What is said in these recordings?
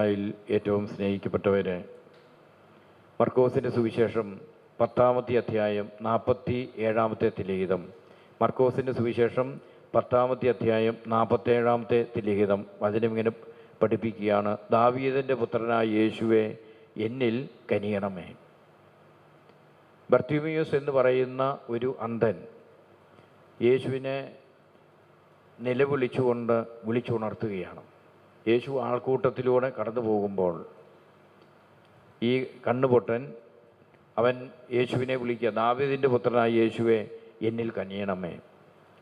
ായിൽ ഏറ്റവും സ്നേഹിക്കപ്പെട്ടവരെ. മർക്കോസിന്റെ സുവിശേഷം പത്താമത്തെ അധ്യായം നാൽപ്പത്തി ഏഴാമത്തെ തിലിഹിതം. മർക്കോസിന്റെ സുവിശേഷം പത്താമത്തെ അധ്യായം നാൽപ്പത്തേഴാമത്തെ തിലിഹിതം. വചനം ഇങ്ങനെ പഠിപ്പിക്കുകയാണ് ദാവീദിന്റെ പുത്രനായ യേശുവെ എന്നിൽ കനിയണമേ. ബർത്തിമിയൂസ് എന്ന് പറയുന്ന ഒരു അന്ധൻ യേശുവിനെ നിലവിളിച്ചുകൊണ്ട് വിളിച്ചുണർത്തുകയാണ്. യേശു ആൾക്കൂട്ടത്തിലൂടെ കടന്നു പോകുമ്പോൾ ഈ കണ്ണുപൊട്ടൻ അവൻ യേശുവിനെ വിളിക്കുക ദാവീദിന്റെ പുത്രനായ യേശുവെ എന്നിൽ കനിയണമേ.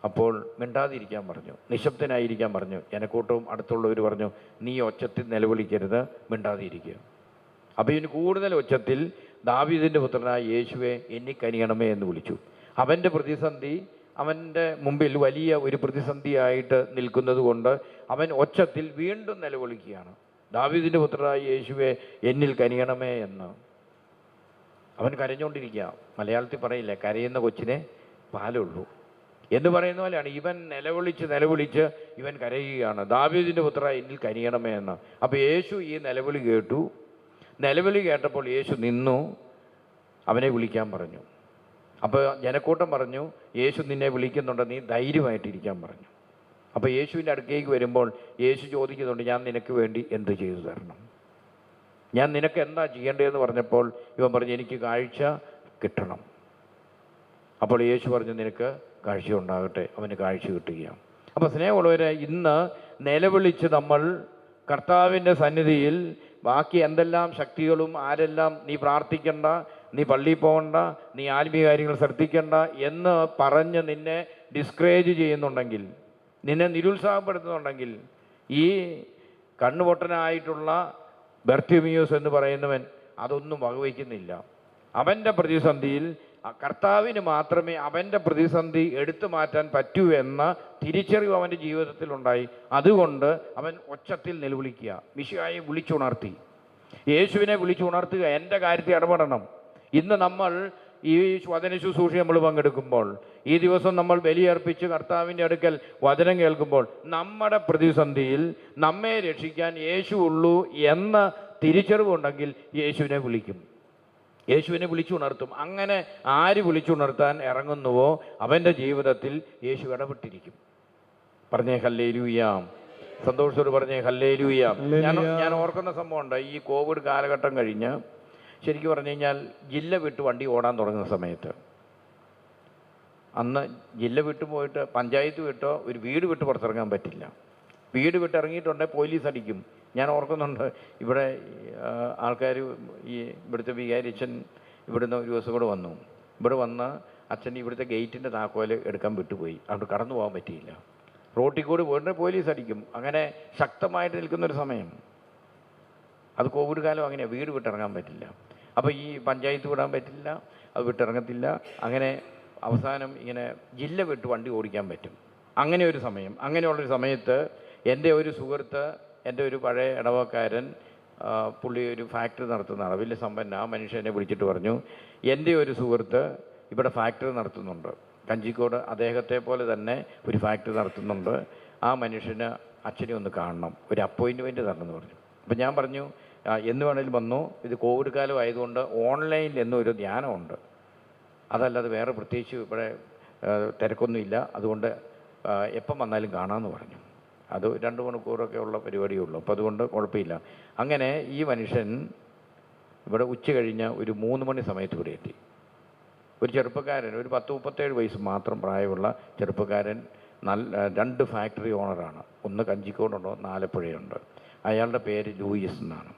അപ്പോൾ മിണ്ടാതിരിക്കാൻ പറഞ്ഞു നിശബ്ദനായിരിക്കാൻ പറഞ്ഞു ജനക്കൂട്ടവും അടുത്തുള്ളവർ പറഞ്ഞു നീ ഒച്ചത്തിൽ നിലവിളിക്കരുത് മിണ്ടാതിരിക്കുക. അപ്പോൾ ഇവന് കൂടുതൽ ഒച്ചത്തിൽ ദാവീദിന്റെ പുത്രനായ യേശുവെ എന്നിൽ കനിയണമേ എന്ന് വിളിച്ചു. അവന്റെ പ്രതിസന്ധി അവന്റെ മുമ്പിൽ വലിയ ഒരു പ്രതിസന്ധിയായിട്ട് നിൽക്കുന്നത് കൊണ്ട് അവൻ ഒച്ചത്തിൽ വീണ്ടും നിലവിളിക്കുകയാണ്. ദാവീദിന്റെ പുത്രനായ യേശുവെ എന്നിൽ കനിയണമേ എന്ന്. അവൻ കരഞ്ഞുകൊണ്ടിരിക്കുക. മലയാളത്തിൽ പറയില്ല കരയുന്ന കൊച്ചിനെ പാലുള്ളൂ എന്ന് പറയുന്ന പോലെയാണ്. ഇവൻ നിലവിളിച്ച് നിലവിളിച്ച് ഇവൻ കരയുകയാണ്. ദാവീദിന്റെ പുത്ര എന്നിൽ കനിയണമേ എന്ന്. അപ്പോൾ യേശു ഈ നിലവിളി കേട്ടു. നിലവിളി കേട്ടപ്പോൾ യേശു നിന്നു. അവനെ വിളിക്കാൻ പറഞ്ഞു. അപ്പോൾ ജനക്കൂട്ടം പറഞ്ഞു യേശു നിന്നെ വിളിക്കുന്നുണ്ട് നീ ധൈര്യമായിട്ടിരിക്കാൻ പറഞ്ഞു. അപ്പോൾ യേശുവിന്റെ അടുക്കേക്ക് വരുമ്പോൾ യേശു ചോദിക്കുന്നുണ്ട് ഞാൻ നിനക്ക് വേണ്ടി എന്ത് ചെയ്തു തരണം? ഞാൻ നിനക്ക് എന്താ ചെയ്യേണ്ടതെന്ന് പറഞ്ഞപ്പോൾ ഇവൻ പറഞ്ഞു എനിക്ക് കാഴ്ച കിട്ടണം. അപ്പോൾ യേശു പറഞ്ഞു നിനക്ക് കാഴ്ച ഉണ്ടാകട്ടെ അവന് കാഴ്ച കിട്ടുകയാണ്. അപ്പോൾ സ്നേഹമുള്ളവരെ ഇന്ന് നിലവിളിച്ച് നമ്മൾ കർത്താവിന്റെ സന്നിധിയിൽ ബാക്കി എന്തെല്ലാം ശക്തികളും ആരെല്ലാം നീ പ്രാർത്ഥിക്കണ്ട നീ പള്ളിയിൽ പോകണ്ട നീ ആത്മീയ കാര്യങ്ങൾ ശ്രദ്ധിക്കണ്ട എന്ന് പറഞ്ഞ് നിന്നെ ഡിസ്കറേജ് ചെയ്യുന്നുണ്ടെങ്കിൽ നിന്നെ നിരുത്സാഹപ്പെടുത്തുന്നുണ്ടെങ്കിൽ ഈ കണ്ണുപൊട്ടനായിട്ടുള്ള ബെർത്തിമിയൂസ് എന്ന് പറയുന്നവൻ അതൊന്നും വകവയ്ക്കുന്നില്ല. അവന്റെ പ്രതിസന്ധിയിൽ കർത്താവിന് മാത്രമേ അവന്റെ പ്രതിസന്ധി എടുത്തു മാറ്റാൻ പറ്റൂ എന്ന തിരിച്ചറിവ് അവന്റെ ജീവിതത്തിലുണ്ടായി അതുകൊണ്ട് അവൻ ഒച്ചത്തിൽ നിലവിളിക്കുക. മിശുവായി വിളിച്ചുണർത്തി. യേശുവിനെ വിളിച്ചുണർത്തുക. എന്റെ കാര്യത്തിൽ ഇടപെടണം. ഇന്ന് നമ്മൾ ഈ വചന ശുശ്രൂഷ നമ്മൾ പങ്കെടുക്കുമ്പോൾ ഈ ദിവസം നമ്മൾ ബലിയർപ്പിച്ച് കർത്താവിന്റെ അടുക്കൽ വചനം കേൾക്കുമ്പോൾ നമ്മുടെ പ്രതിസന്ധിയിൽ നമ്മെ രക്ഷിക്കാൻ യേശു ഉള്ളൂ എന്ന തിരിച്ചറിവുണ്ടെങ്കിൽ യേശുവിനെ വിളിക്കും. യേശുവിനെ വിളിച്ചുണർത്തും അങ്ങനെ ആര് വിളിച്ചുണർത്താൻ ഇറങ്ങുന്നുവോ അവന്റെ ജീവിതത്തിൽ യേശു ഇടപെട്ടിരിക്കും. പറഞ്ഞേ ഹല്ലേലൂയാം. സന്തോഷത്തോട് പറഞ്ഞേ ഹല്ലേലൂയാം. ഞാൻ ഞാൻ ഓർക്കുന്ന സംഭവമുണ്ട് ഈ കോവിഡ് കാലഘട്ടം കഴിഞ്ഞ് ശരിക്കും പറഞ്ഞു കഴിഞ്ഞാൽ ജില്ല വിട്ട് വണ്ടി ഓടാൻ തുടങ്ങുന്ന സമയത്ത് അന്ന് ജില്ല വിട്ട് പോയിട്ട് പഞ്ചായത്ത് വിട്ടോ ഒരു വീട് വിട്ട് പുറത്തിറങ്ങാൻ പറ്റില്ല. വീട് വിട്ട് ഇറങ്ങിയിട്ടുണ്ടെങ്കിൽ പോലീസ് അടിക്കും. ഞാൻ ഓർക്കുന്നുണ്ട് ഇവിടെ ആൾക്കാർ ഈ ഇവിടുത്തെ വികാരിച്ചൻ ഇവിടുന്ന് ഒരു ദിവസം കൂടെ വന്നു. ഇവിടെ വന്ന് അച്ഛൻ ഇവിടുത്തെ ഗേറ്റിന്റെ താക്കോൽ എടുക്കാൻ വിട്ടുപോയി. അവിടെ കടന്നു പോകാൻ പറ്റിയില്ല. റോട്ടിൽ കൂടി പോയിട്ട് പോലീസ് അടിക്കും. അങ്ങനെ ശക്തമായിട്ട് നിൽക്കുന്നൊരു സമയം. അത് കോവിഡ് കാലം അങ്ങനെയാണ് വീട് വിട്ടിറങ്ങാൻ പറ്റില്ല. അപ്പോൾ ഈ പഞ്ചായത്ത് വിടാൻ പറ്റില്ല അത് വിട്ടിറങ്ങത്തില്ല. അങ്ങനെ അവസാനം ഇങ്ങനെ ജില്ല വിട്ട് വണ്ടി ഓടിക്കാൻ പറ്റും. അങ്ങനെ ഒരു സമയം അങ്ങനെയുള്ളൊരു സമയത്ത് എന്റെ ഒരു സുഹൃത്ത് എന്റെ ഒരു പഴയ ഇടവക്കാരൻ പുള്ളി ഒരു ഫാക്ടറി നടത്തുന്നതാണ്. വലിയ സമ്പന്ന ആ മനുഷ്യനെ വിളിച്ചിട്ട് പറഞ്ഞു എന്റെ ഒരു സുഹൃത്ത് ഇവിടെ ഫാക്ടറി നടത്തുന്നുണ്ട്. കഞ്ചിക്കോട് അദ്ദേഹത്തെ പോലെ തന്നെ ഒരു ഫാക്ടറി നടത്തുന്നുണ്ട്. ആ മനുഷ്യന് അച്ഛനെ ഒന്ന് കാണണം. ഒരു അപ്പോയിന്റ്മെന്റ് തരണമെന്ന് പറഞ്ഞു. അപ്പം ഞാൻ പറഞ്ഞു "ആ, എന്ന് വേണേലും വന്നു. ഇത് കോവിഡ് കാലം ആയതുകൊണ്ട് ഓൺലൈനിൽ എന്നും ഒരു ധ്യാനമുണ്ട് അതല്ലാതെ വേറെ പ്രത്യേകിച്ച് ഇവിടെ തിരക്കൊന്നുമില്ല. അതുകൊണ്ട് എപ്പം വന്നാലും കാണാമെന്ന് പറഞ്ഞു. അത് രണ്ട് മണിക്കൂറൊക്കെ ഉള്ള പരിപാടിയേ ഉള്ളൂ അപ്പോൾ അതുകൊണ്ട് കുഴപ്പമില്ല. അങ്ങനെ ഈ മനുഷ്യൻ ഇവിടെ ഉച്ച കഴിഞ്ഞ് ഒരു മൂന്ന് മണി സമയത്ത് ഇവിടെ എത്തി. ഒരു ചെറുപ്പക്കാരൻ ഒരു പത്ത് മുപ്പത്തേഴ് വയസ്സ് മാത്രം പ്രായമുള്ള ചെറുപ്പക്കാരൻ നല്ല രണ്ട് ഫാക്ടറി ഓണറാണ്. ഒന്ന് കഞ്ചിക്കോടുണ്ടോ നാലപ്പുഴയുണ്ട്. അയാളുടെ പേര് ലൂയിസ് എന്നാണ്.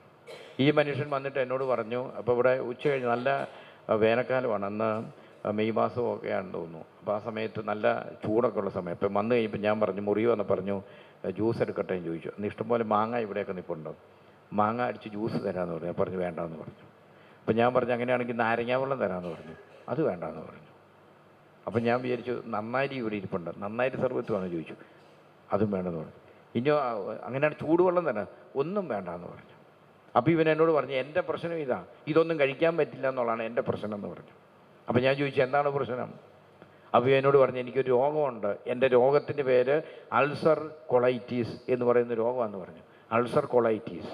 ഈ മനുഷ്യൻ വന്നിട്ട് എന്നോട് പറഞ്ഞു അപ്പോൾ ഇവിടെ ഉച്ച കഴിഞ്ഞ് നല്ല വേനൽക്കാലമാണ്. അന്ന് മെയ് മാസമൊക്കെയാണെന്ന് തോന്നുന്നു. അപ്പോൾ ആ സമയത്ത് നല്ല ചൂടൊക്കെ ഉള്ള സമയം. ഇപ്പം വന്നു കഴിഞ്ഞപ്പോൾ ഞാൻ പറഞ്ഞു മുറി വന്ന് പറഞ്ഞു ജ്യൂസ് എടുക്കട്ടെ? എന്ന് ചോദിച്ചു. അന്ന് ഇഷ്ടംപോലെ മാങ്ങ ഇവിടെയൊക്കെ നിൽപ്പുണ്ട് മാങ്ങ അടിച്ച് ജ്യൂസ് തരാമെന്ന് പറഞ്ഞു. പറഞ്ഞു വേണ്ടാന്ന് പറഞ്ഞു. അപ്പം ഞാൻ പറഞ്ഞു അങ്ങനെയാണെങ്കിൽ നാരങ്ങാവെള്ളം തരാമെന്ന് പറഞ്ഞു. അത് വേണ്ടാന്ന് പറഞ്ഞു. അപ്പം ഞാൻ വിചാരിച്ചു നന്നായി ഇവിടെ ഇരിപ്പുണ്ട്. നന്നായിട്ട് സർവീസ് വേണമെന്ന് ചോദിച്ചു. അതും വേണമെന്ന് പറഞ്ഞു. ഇനിയോ അങ്ങനെയാണ് ചൂടുവെള്ളം തന്നെ ഒന്നും വേണ്ടാന്ന് പറഞ്ഞു. അപ്പോൾ ഇവൻ എന്നോട് പറഞ്ഞു എന്റെ പ്രശ്നം ഇതാ. ഇതൊന്നും കഴിക്കാൻ പറ്റില്ല എന്നുള്ളതാണ് എന്റെ പ്രശ്നം എന്ന് പറഞ്ഞു. അപ്പോൾ ഞാൻ ചോദിച്ചു എന്താണ് പ്രശ്നം? അപ്പോൾ എന്നോട് പറഞ്ഞു എനിക്കൊരു രോഗമുണ്ട്. എന്റെ രോഗത്തിന്റെ പേര് അൾസർ കൊളൈറ്റീസ് എന്ന് പറയുന്ന രോഗമാണെന്ന് പറഞ്ഞു. Ulcer colitis.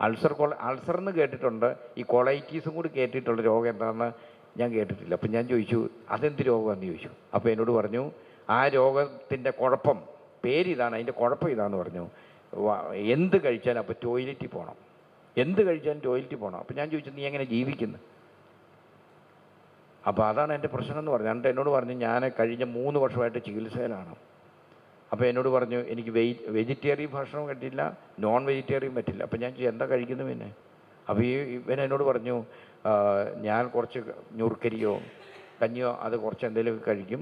അൾസർ കൊള അൾസർ എന്ന് കേട്ടിട്ടുണ്ട്. ഈ കൊളൈറ്റീസും കൂടി കേട്ടിട്ടുള്ള രോഗം എന്താണെന്ന് ഞാൻ കേട്ടിട്ടില്ല. അപ്പം ഞാൻ ചോദിച്ചു അതെന്ത് രോഗമാണെന്ന് ചോദിച്ചു? അപ്പോൾ എന്നോട് പറഞ്ഞു ആ രോഗത്തിന്റെ കുഴപ്പം പേരിതാണ് അതിന്റെ കുഴപ്പം ഇതാണെന്ന് പറഞ്ഞു. എന്ത് കഴിച്ചാലും അപ്പോൾ ടോയ്ലറ്റിൽ പോകണം എന്ത് കഴിച്ചാലും ടോയ്ലറ്റിൽ പോകണം അപ്പോൾ ഞാൻ ചോദിച്ചു നീ എങ്ങനെ ജീവിക്കുന്നു? അപ്പോൾ അതാണ് എന്റെ പ്രശ്നം എന്ന് പറഞ്ഞു എന്നിട്ട് എന്നോട് പറഞ്ഞു ഞാൻ കഴിഞ്ഞ മൂന്ന് വർഷമായിട്ട് ചികിത്സയിലാണ്. അപ്പോൾ എന്നോട് പറഞ്ഞു എനിക്ക് വെയി വെജിറ്റേറിയൻ ഭക്ഷണം കിട്ടില്ല നോൺ വെജിറ്റേറിയൻ പറ്റില്ല. അപ്പോൾ ഞാൻ എന്താ കഴിക്കുന്നു പിന്നെ? അപ്പോൾ ഈ ഇവൻ എന്നോട് പറഞ്ഞു ഞാൻ കുറച്ച് ഞുറുക്കരിയോ കഞ്ഞിയോ അത് കുറച്ച് എന്തെങ്കിലുമൊക്കെ കഴിക്കും.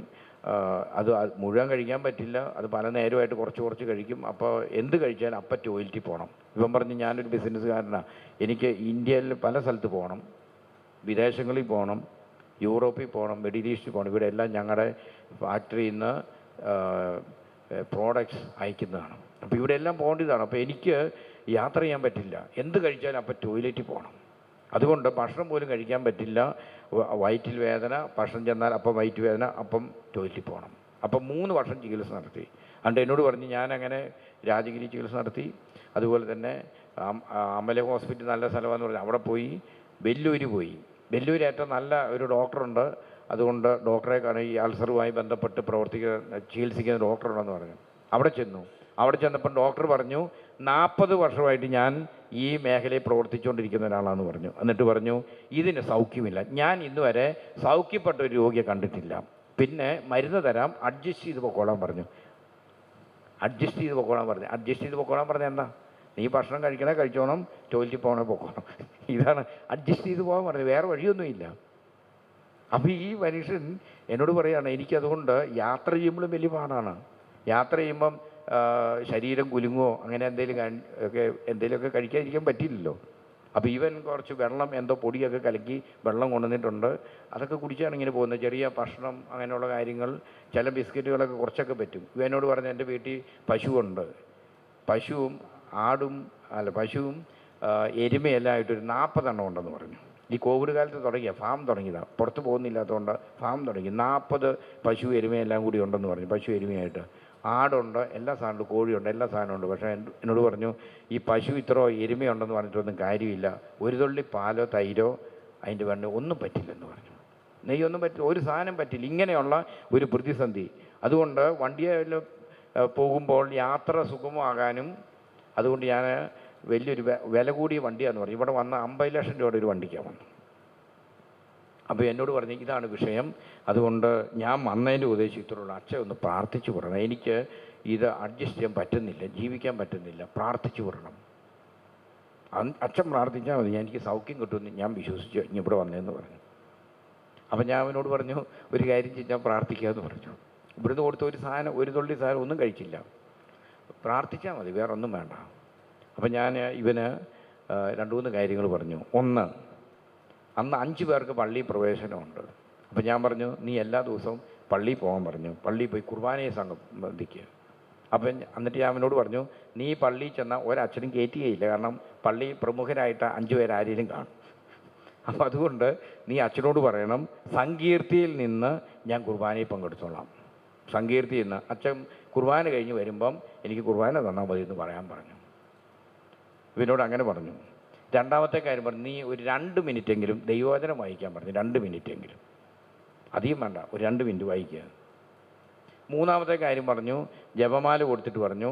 അത് അത് മുഴുവൻ കഴിക്കാൻ പറ്റില്ല. അത് പല നേരമായിട്ട് കുറച്ച് കുറച്ച് കഴിക്കും. അപ്പോൾ എന്ത് കഴിച്ചാലും അപ്പം ടോയ്ലറ്റിൽ പോകണം ഇവൻ പറഞ്ഞ് ഞാനൊരു ബിസിനസ്സുകാരനാണ് എനിക്ക് ഇന്ത്യയിൽ പല സ്ഥലത്ത് പോകണം വിദേശങ്ങളിൽ പോകണം യൂറോപ്പിൽ പോകണം മിഡിൽ ഈസ്റ്റിൽ പോകണം ഇവിടെ എല്ലാം ഞങ്ങളുടെ ഫാക്ടറിയിൽ നിന്ന് പ്രോഡക്ട്സ് അയക്കുന്നതാണ്. അപ്പോൾ ഇവിടെ എല്ലാം പോകേണ്ടതാണ്. അപ്പോൾ എനിക്ക് യാത്ര ചെയ്യാൻ പറ്റില്ല. എന്ത് കഴിച്ചാലും അപ്പം ടോയ്ലറ്റിൽ പോകണം അതുകൊണ്ട് ഭക്ഷണം പോലും കഴിക്കാൻ പറ്റില്ല. വയറ്റിൽ വേദന ഭക്ഷണം ചെന്നാൽ അപ്പം വയറ്റ് വേദന അപ്പം ടോയ്ലറ്റിൽ പോകണം. അപ്പം മൂന്ന് വർഷം ചികിത്സ നടത്തി. അതുകൊണ്ട് എന്നോട് പറഞ്ഞ് ഞാനങ്ങനെ രാജഗിരി ചികിത്സ നടത്തി. അതുപോലെ തന്നെ അമല ഹോസ്പിറ്റൽ നല്ല സ്ഥലമാണെന്ന് പറഞ്ഞു. അവിടെ പോയി. വെല്ലൂര് പോയി. വെല്ലൂർ ഏറ്റവും നല്ല ഒരു ഡോക്ടറുണ്ട്. അതുകൊണ്ട് ഡോക്ടറെ കാണുക ഈ അൾസറുമായി ബന്ധപ്പെട്ട് പ്രവർത്തിക്കുന്ന ചികിത്സിക്കുന്ന ഡോക്ടറുണ്ടെന്ന് പറഞ്ഞു. അവിടെ ചെന്നു. അവിടെ ചെന്നപ്പോൾ ഡോക്ടർ പറഞ്ഞു നാൽപ്പത് വർഷമായിട്ട് ഞാൻ ഈ മേഖലയിൽ പ്രവർത്തിച്ചുകൊണ്ടിരിക്കുന്ന ഒരാളാണെന്ന് പറഞ്ഞു. എന്നിട്ട് പറഞ്ഞു ഇതിന് സൗഖ്യമില്ല. ഞാൻ ഇന്നുവരെ സൗഖ്യപ്പെട്ട ഒരു രോഗിയെ കണ്ടിട്ടില്ല. പിന്നെ മരുന്ന് തരാം അഡ്ജസ്റ്റ് ചെയ്ത് പൊക്കോളാൻ പറഞ്ഞു. അഡ്ജസ്റ്റ് ചെയ്ത് പൊക്കോളാൻ പറഞ്ഞു. അഡ്ജസ്റ്റ് ചെയ്ത് പൊക്കോളാൻ പറഞ്ഞ എന്താ? നീ ഭക്ഷണം കഴിക്കണേ കഴിച്ചോണം ടോയ്ലറ്റിൽ പോകണേ പൊക്കോണം. ഇതാണ് അഡ്ജസ്റ്റ് ചെയ്ത് പോകാൻ പറഞ്ഞത്. വേറെ വഴിയൊന്നുമില്ല അപ്പോൾ ഈ മനുഷ്യൻ എന്നോട് പറയുകയാണ് എനിക്കതുകൊണ്ട് യാത്ര ചെയ്യുമ്പോഴും വലിയ പാടാണ്. യാത്ര ചെയ്യുമ്പം ശരീരം കുലുങ്ങോ അങ്ങനെ എന്തെങ്കിലും ഒക്കെ എന്തെങ്കിലുമൊക്കെ കഴിക്കാതിരിക്കാൻ പറ്റില്ലല്ലോ. അപ്പോൾ ഇവൻ കുറച്ച് വെള്ളം എന്തോ പൊടിയൊക്കെ കലക്കി വെള്ളം കൊണ്ടുവന്നിട്ടുണ്ട്. അതൊക്കെ കുടിച്ചാണ് ഇങ്ങനെ പോകുന്നത്. ചെറിയ ഭക്ഷണം അങ്ങനെയുള്ള കാര്യങ്ങൾ ചില ബിസ്ക്കറ്റുകളൊക്കെ കുറച്ചൊക്കെ പറ്റും. ഇവനോട് പറഞ്ഞ എന്റെ വീട്ടിൽ പശുവുണ്ട്. പശുവും ആടും അല്ല പശുവും ആയിട്ടൊരു നാൽപ്പതെണ്ണം ഉണ്ടെന്ന് പറഞ്ഞു. ഈ കോവിഡ് കാലത്ത് തുടങ്ങിയ ഫാം തുടങ്ങിയതാണ് പുറത്ത് പോകുന്നില്ലാത്തതുകൊണ്ട് ഫാം തുടങ്ങി. നാൽപ്പത് പശു എരുമയെല്ലാം കൂടി ഉണ്ടെന്ന് പറഞ്ഞു പശു എരുമയായിട്ട്. ആടുണ്ട്? എല്ലാ സാധനമുണ്ട് കോഴിയുണ്ട് എല്ലാ സാധനമുണ്ട്. പക്ഷേ എന്നോട് പറഞ്ഞു ഈ പശു ഇത്രയോ എരുമയുണ്ടെന്ന് പറഞ്ഞിട്ടൊന്നും കാര്യമില്ല. ഒരു തുള്ളി പാലോ തൈരോ അതിന്റെ വേണ്ട ഒന്നും പറ്റില്ലെന്ന് പറഞ്ഞു. നെയ്യൊന്നും പറ്റില്ല ഒരു സാധനം പറ്റില്ല. ഇങ്ങനെയുള്ള ഒരു പ്രതിസന്ധി. അതുകൊണ്ട് വണ്ടിയിൽ പോകുമ്പോൾ യാത്ര സുഗമമാകാനും അതുകൊണ്ട് ഞാൻ വലിയൊരു വില കൂടിയ വണ്ടിയാണെന്ന് പറഞ്ഞു. ഇവിടെ വന്ന അമ്പത് ലക്ഷം രൂപയുടെ ഒരു വണ്ടിക്കാണ് വന്നു അപ്പോൾ എന്നോട് പറഞ്ഞു ഇതാണ് വിഷയം. അതുകൊണ്ട് ഞാൻ വന്നതിന്റെ ഉദ്ദേശം ഇത്രയുള്ള. അച്ഛൻ ഒന്ന് പ്രാർത്ഥിച്ചു വിടണം. എനിക്ക് ഇത് അഡ്ജസ്റ്റ് ചെയ്യാൻ പറ്റുന്നില്ല ജീവിക്കാൻ പറ്റുന്നില്ല. പ്രാർത്ഥിച്ചു വിടണം. അച്ഛൻ പ്രാർത്ഥിച്ചാൽ മതി. എനിക്ക് സൗഖ്യം കിട്ടുമെന്ന് ഞാൻ വിശ്വസിച്ചു. ഇനി ഇവിടെ വന്നതെന്ന് പറഞ്ഞു. അപ്പം ഞാൻ അവനോട് പറഞ്ഞു ഒരു കാര്യം ചെയ്ത് ഞാൻ പ്രാർത്ഥിക്കാമെന്ന് പറഞ്ഞു. ഇവിടുന്ന് കൊടുത്ത ഒരു സാധനം ഒരു തുള്ളി സാധനം ഒന്നും കഴിച്ചില്ല. പ്രാർത്ഥിച്ചാൽ മതി വേറെ ഒന്നും വേണ്ട. അപ്പം ഞാൻ ഇവന് രണ്ട് മൂന്ന് കാര്യങ്ങൾ പറഞ്ഞു. ഒന്ന് അന്ന് അഞ്ച് പേർക്ക് പള്ളി പ്രവേശനമുണ്ട്. അപ്പം ഞാൻ പറഞ്ഞു നീ എല്ലാ ദിവസവും പള്ളിയിൽ പോകാൻ പറഞ്ഞു. പള്ളിയിൽ പോയി കുർബാനയെ സംബന്ധിക്കുക. അപ്പം എന്നിട്ട് ഞാൻ അവനോട് പറഞ്ഞു നീ പള്ളിയിൽ ചെന്ന ഒരച്ഛനും കയറ്റുകയില്ല കാരണം പള്ളി പ്രമുഖരായിട്ട് അഞ്ച് പേരാരേലും കാണും. അപ്പം അതുകൊണ്ട് നീ അച്ഛനോട് പറയണം സങ്കീർത്തിയിൽ നിന്ന് ഞാൻ കുർബാനയിൽ പങ്കെടുത്തോളാം. സങ്കീർത്തിയിൽ നിന്ന് അച്ഛൻ കുർബാന കഴിഞ്ഞ് വരുമ്പം എനിക്ക് കുർബാന തന്നാൽ മതി എന്ന് പറയാൻ പറഞ്ഞു. ഇവനോട് അങ്ങനെ പറഞ്ഞു. രണ്ടാമത്തെ കാര്യം പറഞ്ഞു നീ ഒരു രണ്ട് മിനിറ്റെങ്കിലും ദൈവവചനം വായിക്കാൻ പറഞ്ഞു രണ്ട് മിനിറ്റെങ്കിലും. അധികം വേണ്ട ഒരു രണ്ട് മിനിറ്റ് വായിക്കുക. മൂന്നാമത്തെ കാര്യം പറഞ്ഞു ജപമാല കൊടുത്തിട്ട് പറഞ്ഞു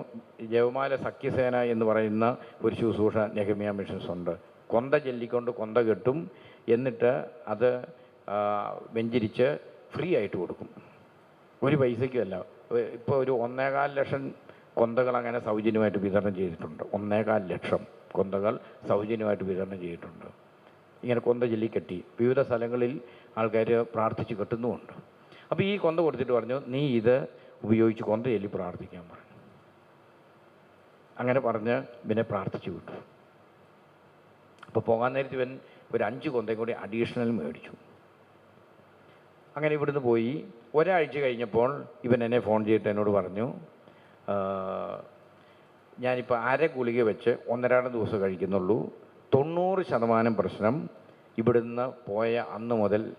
ജപമാല സഖ്യസേന എന്ന് പറയുന്ന ഒരു ശുശ്രൂഷ നെഹമിയ മിഷൻസ് ഉണ്ട്. കൊന്ത ചൊല്ലിക്കൊണ്ട് കൊന്ത കെട്ടും എന്നിട്ട് അത് വെഞ്ചിരിച്ച് ഫ്രീ ആയിട്ട് കൊടുക്കും. ഒരു പൈസയ്ക്കുമല്ല ഇപ്പോൾ ഒരു ഒന്നേകാൽ ലക്ഷം കൊന്തകൾ അങ്ങനെ സൗജന്യമായിട്ട് വിതരണം ചെയ്തിട്ടുണ്ട് ഒന്നേകാൽ ലക്ഷം. കൊന്തകൾ സൗജന്യമായിട്ട് വിതരണം ചെയ്തിട്ടുണ്ട്. ഇങ്ങനെ കൊന്ത ചൊല്ലി കെട്ടി വിവിധ സ്ഥലങ്ങളിൽ ആൾക്കാർ പ്രാർത്ഥിച്ച് കെട്ടുന്നുമുണ്ട്. അപ്പോൾ ഈ കൊന്ത കൊടുത്തിട്ട് പറഞ്ഞു നീ ഇത് ഉപയോഗിച്ച് കൊന്ത ചൊല്ലി പ്രാർത്ഥിക്കാൻ പറഞ്ഞു അങ്ങനെ പറഞ്ഞ് പിന്നെ പ്രാർത്ഥിച്ചു വിട്ടു. അപ്പോൾ പോകാൻ നേരത്ത് ഇവൻ ഒരു അഞ്ച് കൊന്തയും കൂടി അഡീഷണൽ മേടിച്ചു. അങ്ങനെ ഇവിടുന്ന് പോയി. ഒരാഴ്ച കഴിഞ്ഞപ്പോൾ ഇവൻ എന്നെ ഫോൺ ചെയ്തിട്ട് എന്നോട് പറഞ്ഞു "ആ, ഞാനിപ്പോൾ അര ഗുളിക വെച്ച് ഒന്നരാടം ദിവസം കഴിക്കുന്നുള്ളൂ. തൊണ്ണൂറ് ശതമാനം പ്രശ്നം ഇവിടുന്ന് പോയ അന്ന് മുതൽ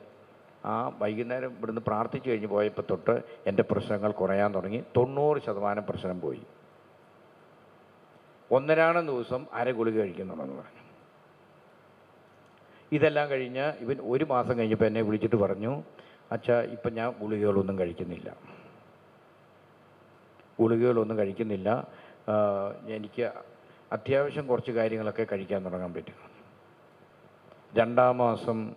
ആ വൈകുന്നേരം ഇവിടുന്ന് പ്രാർത്ഥിച്ചു കഴിഞ്ഞ് പോയപ്പോൾ തൊട്ട് എന്റെ പ്രശ്നങ്ങൾ കുറയാൻ തുടങ്ങി. തൊണ്ണൂറ് ശതമാനം പ്രശ്നം പോയി. ഒന്നരാണം ദിവസം അര ഗുളിക കഴിക്കുന്നുണ്ടെന്ന് പറഞ്ഞു. ഇതെല്ലാം കഴിഞ്ഞ് ഇവൻ ഒരു മാസം കഴിഞ്ഞപ്പോൾ എന്നെ വിളിച്ചിട്ട് പറഞ്ഞു അച്ഛാ ഇപ്പം ഞാൻ ഗുളികകളൊന്നും കഴിക്കുന്നില്ല. ഗുളികകളൊന്നും കഴിക്കുന്നില്ല. എനിക്ക് അത്യാവശ്യം കുറച്ച് കാര്യങ്ങളൊക്കെ കഴിക്കാൻ തുടങ്ങാൻ പറ്റും. രണ്ടാം മാസം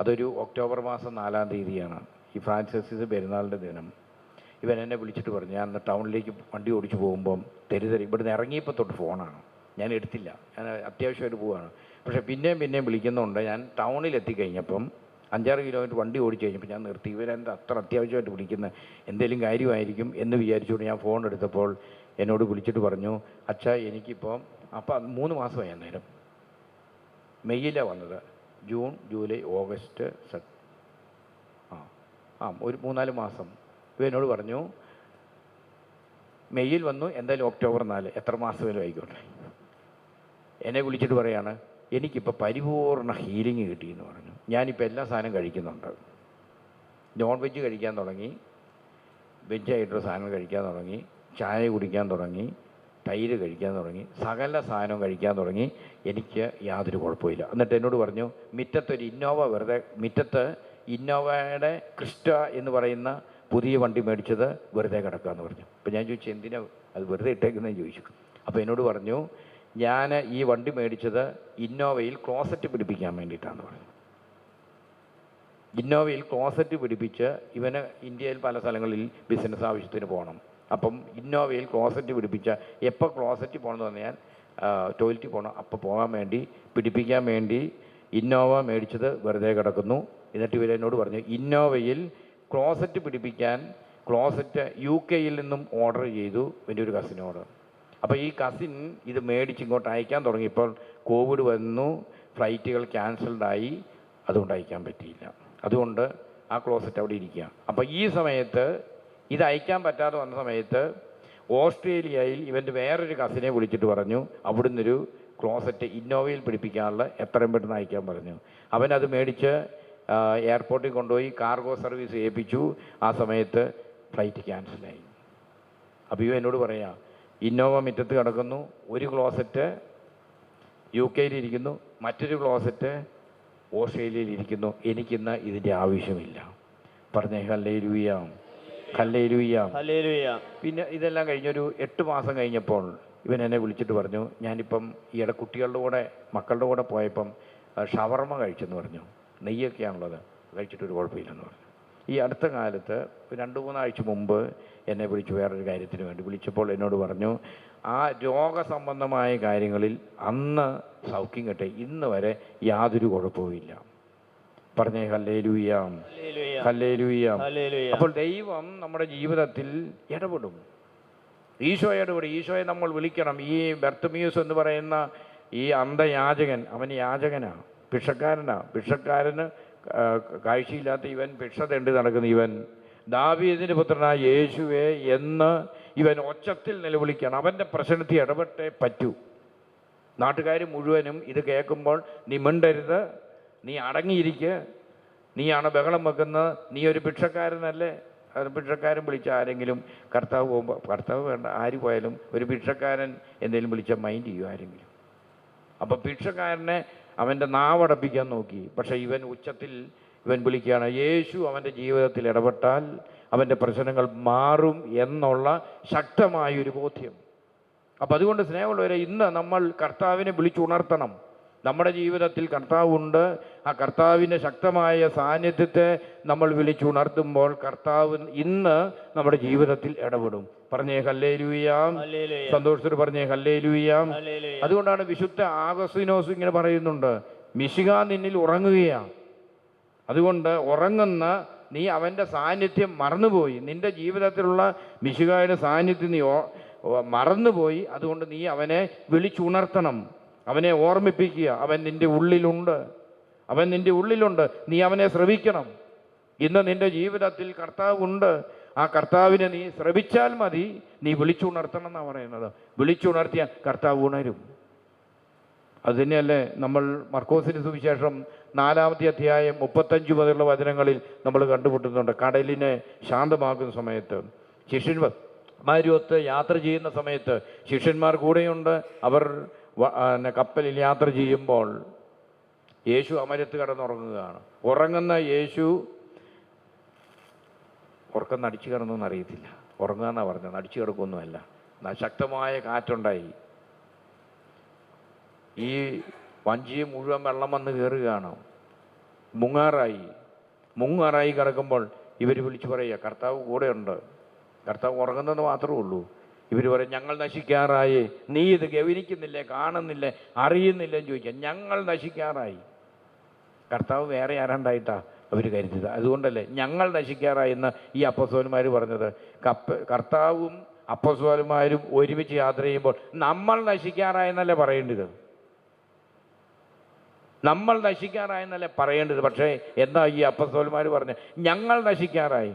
അതൊരു ഒക്ടോബർ മാസം നാലാം തീയതിയാണ്. ഈ ഫ്രാൻസിസ് പെരുന്നാളിന്റെ ദിനം. ഇവൻ എന്നെ വിളിച്ചിട്ട് പറഞ്ഞു ഞാൻ ടൗണിലേക്ക് വണ്ടി ഓടിച്ച് പോകുമ്പം തെരുതെരി ഇവിടുന്ന് ഇറങ്ങിയപ്പോൾ തൊട്ട് ഫോണാണ്. ഞാൻ എടുത്തില്ല. ഞാൻ അത്യാവശ്യമായിട്ട് പോവുകയാണ് പക്ഷേ പിന്നെയും പിന്നെയും വിളിക്കുന്നുണ്ട്. ഞാൻ ടൗണിൽ എത്തിക്കഴിഞ്ഞപ്പം അഞ്ചാറ് കിലോമീറ്റർ വണ്ടി ഓടിച്ച് കഴിഞ്ഞപ്പോൾ ഞാൻ നിർത്തി. ഇവരെന്താ അത്ര അത്യാവശ്യമായിട്ട് വിളിക്കുന്ന? എന്തെങ്കിലും കാര്യമായിരിക്കും? എന്ന് വിചാരിച്ചുകൊണ്ട് ഞാൻ ഫോൺ എടുത്തപ്പോൾ എന്നോട് വിളിച്ചിട്ട് പറഞ്ഞു അച്ഛാ എനിക്കിപ്പം അപ്പം മൂന്ന് മാസമായി അന്നേരം. മെയ്യിലാണ് വന്നത്. ജൂൺ ജൂലൈ ഓഗസ്റ്റ് സെപ്റ്റ് ആ ആ ഒരു മൂന്നാൽ മാസം. ഇവ എന്നോട് പറഞ്ഞു മെയ്യിൽ വന്നു എന്തായാലും ഒക്ടോബർ നാല് എത്ര മാസം മാസമേലും ആയിക്കോട്ടെ. എന്നെ വിളിച്ചിട്ട് പറയാണ് എനിക്കിപ്പോൾ പരിപൂർണ ഹീലിംഗ് കിട്ടി എന്ന് പറഞ്ഞു. ഞാനിപ്പോൾ എല്ലാ സാധനം കഴിക്കുന്നുണ്ട്. നോൺ വെജ് കഴിക്കാൻ തുടങ്ങി. വെജ് ആയിട്ടുള്ള സാധനം കഴിക്കാൻ തുടങ്ങി. ചായ കുടിക്കാൻ തുടങ്ങി തൈര് കഴിക്കാൻ തുടങ്ങി സകല സാധനവും കഴിക്കാൻ തുടങ്ങി എനിക്ക് യാതൊരു കുഴപ്പമില്ല എന്നിട്ട് എന്നോട് പറഞ്ഞു മുറ്റത്തൊരു ഇന്നോവ വെറുതെ മുറ്റത്ത് ഇന്നോവയുടെ ക്രിസ്റ്റ എന്ന് പറയുന്ന പുതിയ വണ്ടി മേടിച്ചത് വെറുതെ കിടക്കുകയെന്ന് പറഞ്ഞു. അപ്പോൾ ഞാൻ ചോദിച്ചു എന്തിനാ അത് വെറുതെ ഇട്ടേക്കുന്നതെന്ന് ചോദിച്ചു. അപ്പോൾ എന്നോട് പറഞ്ഞു ഞാൻ ഈ വണ്ടി മേടിച്ചത് ഇന്നോവയിൽ ക്ലോസറ്റ് പിടിപ്പിക്കാൻ വേണ്ടിയിട്ടാണെന്ന് പറഞ്ഞു. ഇന്നോവയിൽ ക്ലോസറ്റ് പിടിപ്പിച്ച് ഇവന് ഇന്ത്യയിൽ പല സ്ഥലങ്ങളിൽ ബിസിനസ് ആവശ്യത്തിന് പോകണം. അപ്പം ഇന്നോവയിൽ ക്ലോസറ്റ് പിടിപ്പിച്ച എപ്പോൾ ക്ലോസറ്റ് പോകണമെന്ന് പറഞ്ഞാൽ ടോയ്ലറ്റിൽ പോകണം അപ്പോൾ പോകാൻ വേണ്ടി പിടിപ്പിക്കാൻ വേണ്ടി ഇന്നോവ മേടിച്ചത് വെറുതെ കിടക്കുന്നു. എന്നിട്ട് ഇവരെന്നോട് പറഞ്ഞു ഇന്നോവയിൽ ക്ലോസറ്റ് പിടിപ്പിക്കാൻ ക്ലോസറ്റ് യു കെയിൽ നിന്നും ഓർഡർ ചെയ്തു എന്റെ ഒരു കസിനോട്. അപ്പോൾ ഈ കസിൻ ഇത് മേടിച്ച് ഇങ്ങോട്ട് അയക്കാൻ തുടങ്ങിയപ്പോൾ കോവിഡ് വന്നു ഫ്ലൈറ്റുകൾ ക്യാൻസൽഡായി അതുകൊണ്ട് അയക്കാൻ പറ്റിയില്ല. അതുകൊണ്ട് ആ ക്ലോസറ്റ് അവിടെ ഇരിക്കുക അപ്പോൾ ഈ സമയത്ത് ഇത് അയക്കാൻ പറ്റാതെ വന്ന സമയത്ത് ഓസ്ട്രേലിയയിൽ ഇവന്റെ വേറൊരു കസിനെ വിളിച്ചിട്ട് പറഞ്ഞു അവിടുന്ന് ഒരു ക്ലോസറ്റ് ഇന്നോവയിൽ പിടിപ്പിക്കാനുള്ള എത്രയും പെട്ടെന്ന് അയക്കാൻ പറഞ്ഞു. അവൻ അത് മേടിച്ച് എയർപോർട്ടിൽ കൊണ്ടുപോയി കാർഗോ സർവീസ് ഏൽപ്പിച്ചു. ആ സമയത്ത് ഫ്ലൈറ്റ് ക്യാൻസലായി അപ്പോൾ ഇവ എന്നോട് പറയാം ഇന്നോവ മിറ്റത്ത് കിടക്കുന്നു ഒരു ക്ലോസറ്റ് യു കെയിലിരിക്കുന്നു മറ്റൊരു ക്ലോസറ്റ് ഓസ്ട്രേലിയയിൽ ഇരിക്കുന്നു എനിക്കിന്ന് ഇതിന്റെ ആവശ്യമില്ല. പറഞ്ഞേ ഹല്ലേ ഹല്ലേലൂയ. പിന്നെ ഇതെല്ലാം കഴിഞ്ഞൊരു എട്ട് മാസം കഴിഞ്ഞപ്പോൾ ഇവൻ എന്നെ വിളിച്ചിട്ട് പറഞ്ഞു ഞാനിപ്പം ഈയിടെ കുട്ടികളുടെ കൂടെ മക്കളുടെ കൂടെ പോയപ്പം ഷവർമ കഴിച്ചെന്ന് പറഞ്ഞു. നെയ്യൊക്കെയാണുള്ളത് കഴിച്ചിട്ട് ഒരു കുഴപ്പമില്ലെന്ന് പറഞ്ഞു. ഈ അടുത്ത കാലത്ത് രണ്ട് മൂന്നാഴ്ച മുമ്പ് എന്നെ വിളിച്ചു വേറൊരു കാര്യത്തിന് വേണ്ടി വിളിച്ചപ്പോൾ എന്നോട് പറഞ്ഞു ആ രോഗസംബന്ധമായ കാര്യങ്ങളിൽ അന്ന് സൗഖ്യം കിട്ടെ ഇന്ന് വരെ യാതൊരു കുഴപ്പവുമില്ല. പറഞ്ഞേ ഹല്ലേലൂയാം. ഹല്ലേലൂയാം. അപ്പോൾ ദൈവം നമ്മുടെ ജീവിതത്തിൽ ഇടപെടും. ഈശോ ഇടപെടും. ഈശോയെ നമ്മൾ വിളിക്കണം. ഈ ബർത്തമ്യൂസ് എന്ന് പറയുന്ന ഈ അന്ധയാചകൻ അവൻ യാചകനാ ഭിക്ഷക്കാരനാ. ഭിക്ഷക്കാരന് കാഴ്ചയില്ലാത്ത ഇവൻ ഭിക്ഷ തെണ്ടി നടക്കുന്ന ഇവൻ. ദാവീദിന്റെ പുത്രനായ യേശുവെ എന്ന് ഇവൻ ഒച്ചത്തിൽ നിലവിളിക്കണം. അവന്റെ പ്രശ്നത്തിൽ ഇടപെട്ടേ പറ്റൂ. നാട്ടുകാർ മുഴുവനും ഇത് കേൾക്കുമ്പോൾ നീ മിണ്ടരുത്. നീ അടങ്ങിയിരിക്കുക നീയാണ് ബഹളം വെക്കുന്നത്. നീ ഒരു ഭിക്ഷക്കാരനല്ലേ? ഭിക്ഷക്കാരൻ വിളിച്ച ആരെങ്കിലും കർത്താവ് പോകുമ്പോൾ കർത്താവ് വേണ്ട ആര് പോയാലും ഒരു ഭിക്ഷക്കാരൻ എന്തെങ്കിലും വിളിച്ച മൈൻഡ് ചെയ്യും ആരെങ്കിലും? അപ്പം ഭിക്ഷക്കാരനെ അവന്റെ നാവടപ്പിക്കാൻ നോക്കി. പക്ഷേ ഇവൻ ഉച്ചത്തിൽ ഇവൻ വിളിക്കുകയാണ് യേശു അവന്റെ ജീവിതത്തിൽ ഇടപെട്ടാൽ അവന്റെ പ്രശ്നങ്ങൾ മാറും എന്നുള്ള ശക്തമായൊരു ബോധ്യം. അപ്പം അതുകൊണ്ട് സ്നേഹമുള്ളവരെ ഇന്ന് നമ്മൾ കർത്താവിനെ വിളിച്ചുണർത്തണം. നമ്മുടെ ജീവിതത്തിൽ കർത്താവുണ്ട്. ആ കർത്താവിന്റെ ശക്തമായ സാന്നിധ്യത്തെ നമ്മൾ വിളിച്ചുണർത്തുമ്പോൾ കർത്താവ് ഇന്ന് നമ്മുടെ ജീവിതത്തിൽ ഇടപെടും. പറഞ്ഞേ ഹല്ലേ ലൂയാം ഹല്ലേലൂയ. സന്തോഷത്തോട് പറഞ്ഞേ ഹല്ലേ ലൂയാം ഹല്ലേലൂയ. അതുകൊണ്ടാണ് വിശുദ്ധ ആഗസ്തിനോസ് ഇങ്ങനെ പറയുന്നുണ്ട്. മിശിക നിന്നിൽ ഉറങ്ങുകയാണ് അതുകൊണ്ട് ഉറങ്ങുന്ന നീ അവന്റെ സാന്നിധ്യം മറന്നുപോയി. നിന്റെ ജീവിതത്തിലുള്ള മിശികായുടെ സാന്നിധ്യം നീ മറന്നുപോയി. അതുകൊണ്ട് നീ അവനെ വിളിച്ചുണർത്തണം. അവനെ ഓർമ്മിപ്പിക്കുക. അവൻ നിന്റെ ഉള്ളിലുണ്ട്. അവൻ നിന്റെ ഉള്ളിലുണ്ട്. നീ അവനെ ശ്രവിക്കണം. ഇന്ന് നിന്റെ ജീവിതത്തിൽ കർത്താവുണ്ട് ആ കർത്താവിനെ നീ ശ്രവിച്ചാൽ മതി. നീ വിളിച്ചുണർത്തണം എന്നാണ് പറയുന്നത്. വിളിച്ചുണർത്തിയാൽ കർത്താവ് ഉണരും. അത് തന്നെയല്ലേ നമ്മൾ മർക്കോസിന് സുവിശേഷം നാലാമത്തെ അധ്യായം മുപ്പത്തഞ്ച് മുതലുള്ള വചനങ്ങളിൽ നമ്മൾ കണ്ടുമുട്ടുന്നുണ്ട്. കടലിനെ ശാന്തമാക്കുന്ന സമയത്ത് ശിഷ്യന്മാർ മാരുവത്ത് യാത്ര ചെയ്യുന്ന സമയത്ത് ശിഷ്യന്മാർ കൂടെയുണ്ട്. അവർ പിന്നെ കപ്പലിൽ യാത്ര ചെയ്യുമ്പോൾ യേശു അമരത്ത് കിടന്നുറങ്ങുകയാണ്. ഉറങ്ങുന്ന യേശു ഉറക്കം നടിച്ചു കിടന്നൊന്നും അറിയത്തില്ല. ഉറങ്ങുക എന്നാണ് പറഞ്ഞത് നടിച്ചു കിടക്കൊന്നുമല്ല ശക്തമായ കാറ്റുണ്ടായി. ഈ വഞ്ചി മുഴുവൻ വെള്ളം വന്ന് കയറുകയാണ് മുങ്ങാറായി. മുങ്ങാറായി കിടക്കുമ്പോൾ ഇവർ വിളിച്ചു പറയുക കർത്താവ് കൂടെയുണ്ട്. കർത്താവ് ഉറങ്ങുന്നത് മാത്രമേ ഉള്ളൂ. ഇവർ പറയും ഞങ്ങൾ നശിക്കാറായി. നീ ഇത് ഗവനിക്കുന്നില്ലേ കാണുന്നില്ലേ? അറിയുന്നില്ലേ? എന്ന് ചോദിക്കാം. ഞങ്ങൾ നശിക്കാറായി. കർത്താവ് വേറെ ആരാണ്ടായിട്ടാ അവർ കരുതിയത്? അതുകൊണ്ടല്ലേ ഞങ്ങൾ നശിക്കാറായി എന്ന് ഈ അപ്പസോന്മാർ പറഞ്ഞത്. കപ്പ കർത്താവും അപ്പസോന്മാരും ഒരുമിച്ച് യാത്ര ചെയ്യുമ്പോൾ നമ്മൾ നശിക്കാറായെന്നല്ലേ പറയേണ്ടത്? നമ്മൾ നശിക്കാറായെന്നല്ലേ പറയേണ്ടത്? പക്ഷേ എന്താ ഈ അപ്പസ്തോലന്മാർ പറഞ്ഞത്? ഞങ്ങൾ നശിക്കാറായി.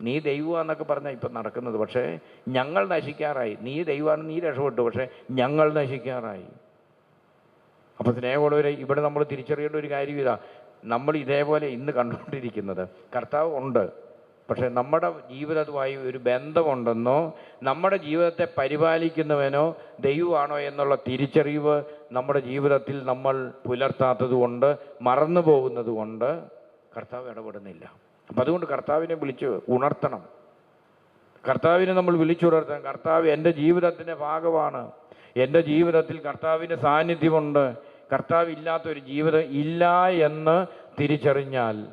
നീ ദൈവമാണെന്നൊക്കെ പറഞ്ഞാൽ ഇപ്പം നടക്കുന്നത്. പക്ഷേ ഞങ്ങൾ നശിക്കാറായി. നീ ദൈവമാണ് നീ രക്ഷപ്പെട്ടു. പക്ഷേ ഞങ്ങൾ നശിക്കാറായി. അപ്പോൾ സ്നേഹമുള്ളവരെ ഇവിടെ നമ്മൾ തിരിച്ചറിയേണ്ട ഒരു കാര്യം ഇതാ. നമ്മൾ ഇതേപോലെ ഇന്ന് കണ്ടുകൊണ്ടിരിക്കുന്നത്. കർത്താവ് ഉണ്ട്. പക്ഷേ നമ്മുടെ ജീവിതവുമായി ഒരു ബന്ധമുണ്ടെന്നോ നമ്മുടെ ജീവിതത്തെ പരിപാലിക്കുന്നവനോ ദൈവമാണോ എന്നുള്ള തിരിച്ചറിവ് നമ്മുടെ ജീവിതത്തിൽ നമ്മൾ പുലർത്താത്തതുകൊണ്ട് മറന്നു പോകുന്നതുകൊണ്ട് കർത്താവ് ഇടപെടുന്നില്ല. അപ്പം അതുകൊണ്ട് കർത്താവിനെ വിളിച്ച് ഉണർത്തണം. കർത്താവിനെ നമ്മൾ വിളിച്ചുണർത്തണം കർത്താവ് എന്റെ ജീവിതത്തിന്റെ ഭാഗമാണ്. എന്റെ ജീവിതത്തിൽ കർത്താവിന്റെ സാന്നിധ്യമുണ്ട്. കർത്താവ് ഇല്ലാത്തൊരു ജീവിതം ഇല്ല എന്ന് തിരിച്ചറിഞ്ഞാൽ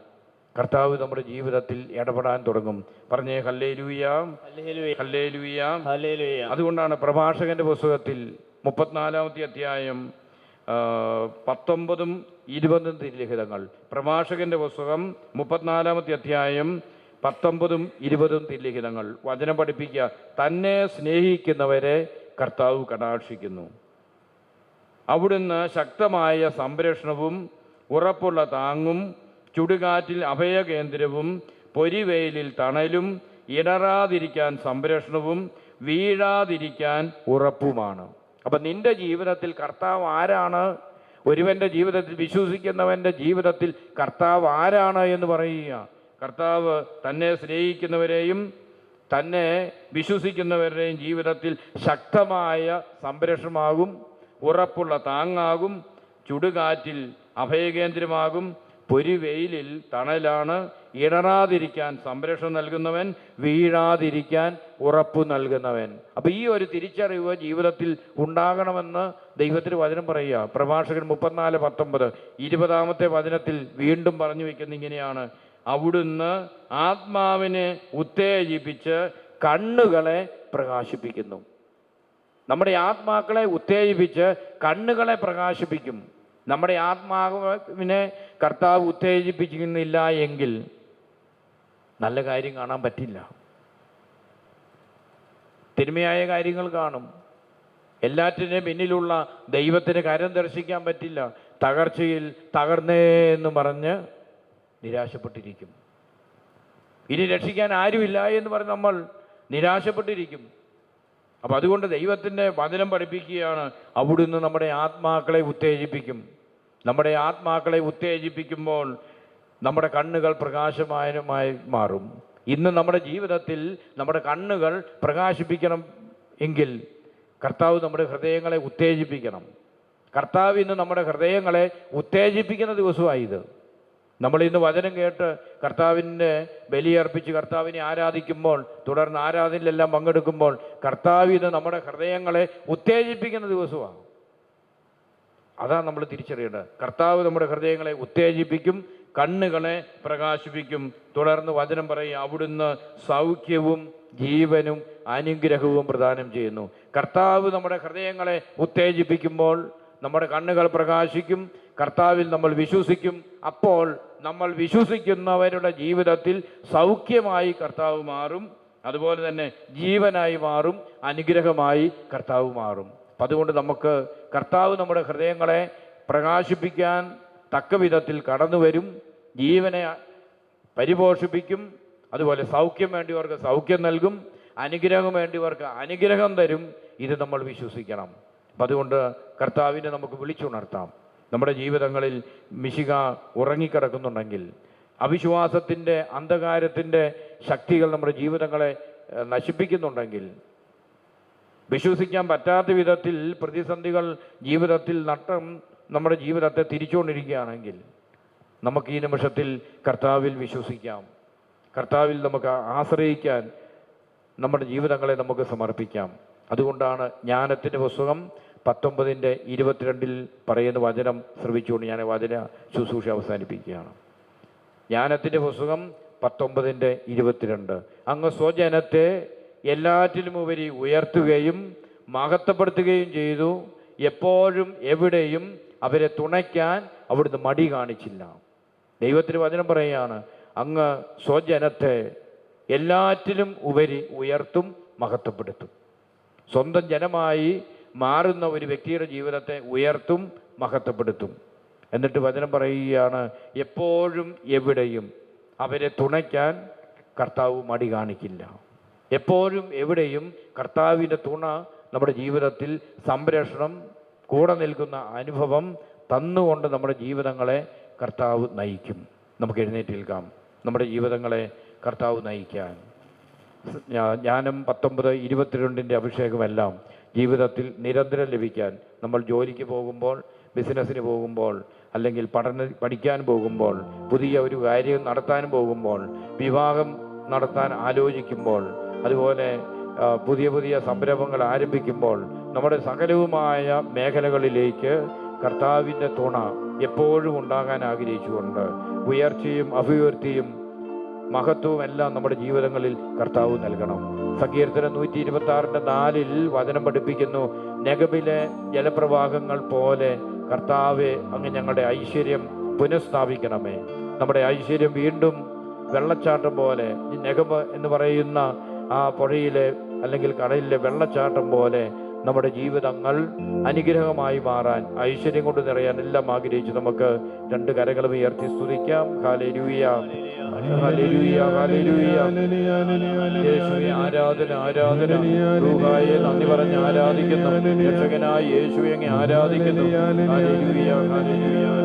കർത്താവ് നമ്മുടെ ജീവിതത്തിൽ ഇടപെടാൻ തുടങ്ങും. പറഞ്ഞേ ഹല്ലേ ലൂയാം ഹല്ലേലൂയ. ഹല്ലേലൂയ. അതുകൊണ്ടാണ് പ്രഭാഷകന്റെ പുസ്തകത്തിൽ മുപ്പത്തിനാലാമത്തെ അധ്യായം പത്തൊമ്പതും ഇരുപതും തിരുലിഖിതങ്ങൾ. പ്രഭാഷകന്റെ പുസ്തകം മുപ്പത്തിനാലാമത്തെ അധ്യായം പത്തൊമ്പതും ഇരുപതും തിരുലിഖിതങ്ങൾ. വചനം പഠിപ്പിക്കുക. തന്നെ സ്നേഹിക്കുന്നവരെ കർത്താവ് കടാക്ഷിക്കുന്നു. അവിടുന്ന് ശക്തമായ സംരക്ഷണവും ഉറപ്പുള്ള താങ്ങും ചുടുകാറ്റിൽ അഭയകേന്ദ്രവും പൊരിവെയിലിൽ തണലും ഇടറാതിരിക്കാൻ സംരക്ഷണവും വീഴാതിരിക്കാൻ ഉറപ്പുമാണ്. അപ്പം നിന്റെ ജീവിതത്തിൽ കർത്താവ് ആരാണ്? ഒരുവന്റെ ജീവിതത്തിൽ വിശ്വസിക്കുന്നവന്റെ ജീവിതത്തിൽ കർത്താവ് ആരാണ് എന്ന് പറയുക. കർത്താവ് തന്നെ സ്നേഹിക്കുന്നവരെയും തന്നെ വിശ്വസിക്കുന്നവരുടെയും ജീവിതത്തിൽ ശക്തമായ സംരക്ഷണമാകും ഉറപ്പുള്ള താങ്ങാകും ചുടുകാറ്റിൽ അഭയകേന്ദ്രമാകും പൊരിവെയിലിൽ തണലാണ് ഇടറാതിരിക്കാൻ സംരക്ഷണം നൽകുന്നവൻ വീഴാതിരിക്കാൻ ഉറപ്പു നൽകുന്നവൻ. അപ്പം ഈ ഒരു തിരിച്ചറിവ് ജീവിതത്തിൽ ഉണ്ടാകണമെന്ന് ദൈവത്തിന് വചനം പറയുക. പ്രഭാഷകൻ മുപ്പത്തിനാല് പത്തൊമ്പത്. ഇരുപതാമത്തെ വചനത്തിൽ വീണ്ടും പറഞ്ഞു വയ്ക്കുന്ന ഇങ്ങനെയാണ്. അവിടുന്ന് ആത്മാവിനെ ഉത്തേജിപ്പിച്ച് കണ്ണുകളെ പ്രകാശിപ്പിക്കുന്നു. നമ്മുടെ ആത്മാക്കളെ ഉത്തേജിപ്പിച്ച് കണ്ണുകളെ പ്രകാശിപ്പിക്കും. നമ്മുടെ ആത്മാവിനെ കർത്താവ് ഉത്തേജിപ്പിക്കുന്നില്ല എങ്കിൽ നല്ല കാര്യം കാണാൻ പറ്റില്ല. തിന്മയായ കാര്യങ്ങൾ കാണും. എല്ലാറ്റിന്റെ പിന്നിലുള്ള ദൈവത്തിന് കരം ദർശിക്കാൻ പറ്റില്ല. തകർച്ചയിൽ തകർന്നേ എന്ന് പറഞ്ഞ് നിരാശപ്പെട്ടിരിക്കും. ഇനി രക്ഷിക്കാൻ ആരുമില്ല എന്ന് പറഞ്ഞ് നമ്മൾ നിരാശപ്പെട്ടിരിക്കും. അപ്പം അതുകൊണ്ട് ദൈവത്തിന്റെ വചനം പഠിപ്പിക്കുകയാണ് അവിടുന്ന് നമ്മുടെ ആത്മാക്കളെ ഉത്തേജിപ്പിക്കും. നമ്മുടെ ആത്മാക്കളെ ഉത്തേജിപ്പിക്കുമ്പോൾ നമ്മുടെ കണ്ണുകൾ പ്രകാശമായനുമായി മാറും. ഇന്ന് നമ്മുടെ ജീവിതത്തിൽ നമ്മുടെ കണ്ണുകൾ പ്രകാശിപ്പിക്കണം എങ്കിൽ കർത്താവ് നമ്മുടെ ഹൃദയങ്ങളെ ഉത്തേജിപ്പിക്കണം. കർത്താവ് ഇന്ന് നമ്മുടെ ഹൃദയങ്ങളെ ഉത്തേജിപ്പിക്കുന്ന ദിവസമായത് നമ്മൾ ഇന്ന് വചനം കേട്ട് കർത്താവിന്റെ ബലിയർപ്പിച്ച് കർത്താവിനെ ആരാധിക്കുമ്പോൾ തുടർന്ന് ആരാധനയിലെല്ലാം പങ്കെടുക്കുമ്പോൾ കർത്താവ് ഇന്ന് നമ്മുടെ ഹൃദയങ്ങളെ ഉത്തേജിപ്പിക്കുന്ന ദിവസമാണ്. അതാണ് നമ്മൾ തിരിച്ചറിയേണ്ടത്. കർത്താവ് നമ്മുടെ ഹൃദയങ്ങളെ ഉത്തേജിപ്പിക്കും കണ്ണുകളെ പ്രകാശിപ്പിക്കും. തുടർന്ന് വചനം പറയും അവിടുന്ന് സൗഖ്യവും ജീവനും അനുഗ്രഹവും പ്രദാനം ചെയ്യുന്നു. കർത്താവ് നമ്മുടെ ഹൃദയങ്ങളെ ഉത്തേജിപ്പിക്കുമ്പോൾ നമ്മുടെ കണ്ണുകൾ പ്രകാശിക്കും കർത്താവിൽ നമ്മൾ വിശ്വസിക്കും. അപ്പോൾ നമ്മൾ വിശ്വസിക്കുന്നവരുടെ ജീവിതത്തിൽ സൗഖ്യമായി കർത്താവ് മാറും അതുപോലെ തന്നെ ജീവനായി മാറും അനുഗ്രഹമായി കർത്താവ് മാറും. അപ്പം അതുകൊണ്ട് നമുക്ക് കർത്താവ് നമ്മുടെ ഹൃദയങ്ങളെ പ്രകാശിപ്പിക്കാൻ തക്ക വിധത്തിൽ കടന്നു വരും. ജീവനെ പരിപോഷിപ്പിക്കും. അതുപോലെ സൗഖ്യം വേണ്ടിയവർക്ക് സൗഖ്യം നൽകും. അനുഗ്രഹം വേണ്ടിയവർക്ക് അനുഗ്രഹം തരും. ഇത് നമ്മൾ വിശ്വസിക്കണം. അപ്പം അതുകൊണ്ട് കർത്താവിനെ നമുക്ക് വിളിച്ചുണർത്താം. നമ്മുടെ ജീവിതങ്ങളിൽ മിശിക ഉറങ്ങിക്കിടക്കുന്നുണ്ടെങ്കിൽ അവിശ്വാസത്തിന്റെ അന്ധകാരത്തിന്റെ ശക്തികൾ നമ്മുടെ ജീവിതങ്ങളെ നശിപ്പിക്കുന്നുണ്ടെങ്കിൽ വിശ്വസിക്കാൻ പറ്റാത്ത വിധത്തിൽ പ്രതിസന്ധികൾ ജീവിതത്തിൽ നട്ടം നമ്മുടെ ജീവിതത്തെ തിരിച്ചുകൊണ്ടിരിക്കുകയാണെങ്കിൽ നമുക്ക് ഈ നിമിഷത്തിൽ കർത്താവിൽ വിശ്വസിക്കാം. കർത്താവിൽ നമുക്ക് ആശ്രയിക്കാൻ നമ്മുടെ ജീവിതങ്ങളെ നമുക്ക് സമർപ്പിക്കാം. അതുകൊണ്ടാണ് ജ്ഞാനത്തിന്റെ പുസ്തകം പത്തൊമ്പതിന്റെ ഇരുപത്തിരണ്ടിൽ പറയുന്ന വചനം ശ്രമിച്ചുകൊണ്ട് ഞാൻ വചന ശുശ്രൂഷ അവസാനിപ്പിക്കുകയാണ്. ജ്ഞാനത്തിന്റെ പുസ്തകം പത്തൊമ്പതിന്റെ ഇരുപത്തിരണ്ട്. അങ്ങ് സ്വജനത്തെ എല്ലാറ്റിലും ഉപരി ഉയർത്തുകയും മഹത്വപ്പെടുത്തുകയും ചെയ്തു. എപ്പോഴും എവിടെയും അവരെ തുണയ്ക്കാൻ അവിടുന്ന് മടി കാണിച്ചില്ല. ദൈവത്തിന് വചനം പറയുകയാണ് അങ്ങ് സ്വജനത്തെ എല്ലാറ്റിലും ഉപരി ഉയർത്തും മഹത്വപ്പെടുത്തും. സ്വന്തം ജനമായി മാറുന്ന ഒരു വ്യക്തിയുടെ ജീവിതത്തെ ഉയർത്തും മഹത്വപ്പെടുത്തും. എന്നിട്ട് വചനം പറയുകയാണ് എപ്പോഴും എവിടെയും അവരെ തുണയ്ക്കാൻ കർത്താവ് മടി കാണിക്കില്ല. എപ്പോഴും എവിടെയും കർത്താവിന്റെ തുണ നമ്മുടെ ജീവിതത്തിൽ സംരക്ഷണം കൂടെ നിൽക്കുന്ന അനുഭവം തന്നുകൊണ്ട് നമ്മുടെ ജീവിതങ്ങളെ കർത്താവ് നയിക്കും. നമുക്ക് എഴുന്നേറ്റ് നിൽക്കാം. നമ്മുടെ ജീവിതങ്ങളെ കർത്താവ് നയിക്കാൻ. ജ്ഞാനം പത്തൊമ്പത് ഇരുപത്തിരണ്ടിന്റെ അഭിഷേകമെല്ലാം ജീവിതത്തിൽ നിരന്തരം ലഭിക്കാൻ. നമ്മൾ ജോലിക്ക് പോകുമ്പോൾ ബിസിനസ്സിന് പോകുമ്പോൾ അല്ലെങ്കിൽ പഠന പഠിക്കാൻ പോകുമ്പോൾ പുതിയ ഒരു കാര്യം നടത്താൻ പോകുമ്പോൾ വിവാഹം നടത്താൻ ആലോചിക്കുമ്പോൾ അതുപോലെ പുതിയ പുതിയ സംരംഭങ്ങൾ ആരംഭിക്കുമ്പോൾ നമ്മുടെ സകലവുമായ മേഖലകളിലേക്ക് കർത്താവിന്റെ തുണ എപ്പോഴും ഉണ്ടാകാൻ ആഗ്രഹിച്ചുകൊണ്ട് ഉയർച്ചയും അഭിവൃദ്ധിയും മഹത്വവും എല്ലാം നമ്മുടെ ജീവിതങ്ങളിൽ കർത്താവ് നൽകണം. സങ്കീർത്തനം നൂറ്റി ഇരുപത്തി ആറിന്റെ നാലിൽ വചനം പഠിപ്പിക്കുന്നു നെഗബിലെ ജലപ്രവാഹങ്ങൾ പോലെ കർത്താവെ അങ്ങ് ഞങ്ങളുടെ ഐശ്വര്യം പുനഃസ്ഥാപിക്കണമേ. നമ്മുടെ ഐശ്വര്യം വീണ്ടും വെള്ളച്ചാട്ടം പോലെ ഈ നെഗബ് എന്ന് പറയുന്ന ആ പുഴയിലെ അല്ലെങ്കിൽ കടലിലെ വെള്ളച്ചാട്ടം പോലെ നമ്മുടെ ജീവിതങ്ങൾ അനുഗ്രഹമായി മാറാൻ ഐശ്വര്യം കൊണ്ട് നിറയാൻ എല്ലാം ആഗ്രഹിച്ച് നമുക്ക് രണ്ട് കരകളും ഉയർത്തി സ്തുതിക്കാം. ആരാധന ആരാധന. നന്ദി പറഞ്ഞ് ആരാധിക്കുന്നു. രക്ഷകനായ യേശുവെ അങ്ങ് ആരാധിക്കുന്നു. ഹല്ലേലൂയ, ഹല്ലേലൂയ,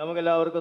നമുക്കെല്ലാവർക്കും